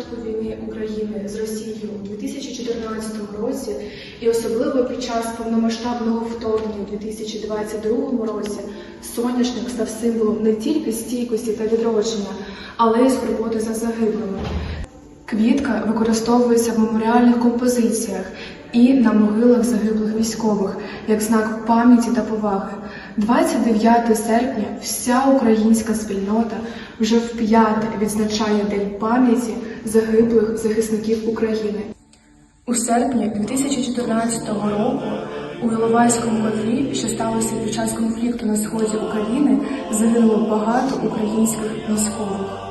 початку війни України з Росією у 2014 році і особливо під час повномасштабного вторгнення у 2022 році соняшник став символом не тільки стійкості та відродження, але й скорботи за загиблими. Квітка використовується в меморіальних композиціях і на могилах загиблих військових як знак пам'яті та поваги. 29 серпня вся українська спільнота вже вп'яте відзначає День пам'яті загиблих захисників України. У серпні 2014 року у Іловайському котлі, що сталося під час конфлікту на сході України, загинуло багато українських військових.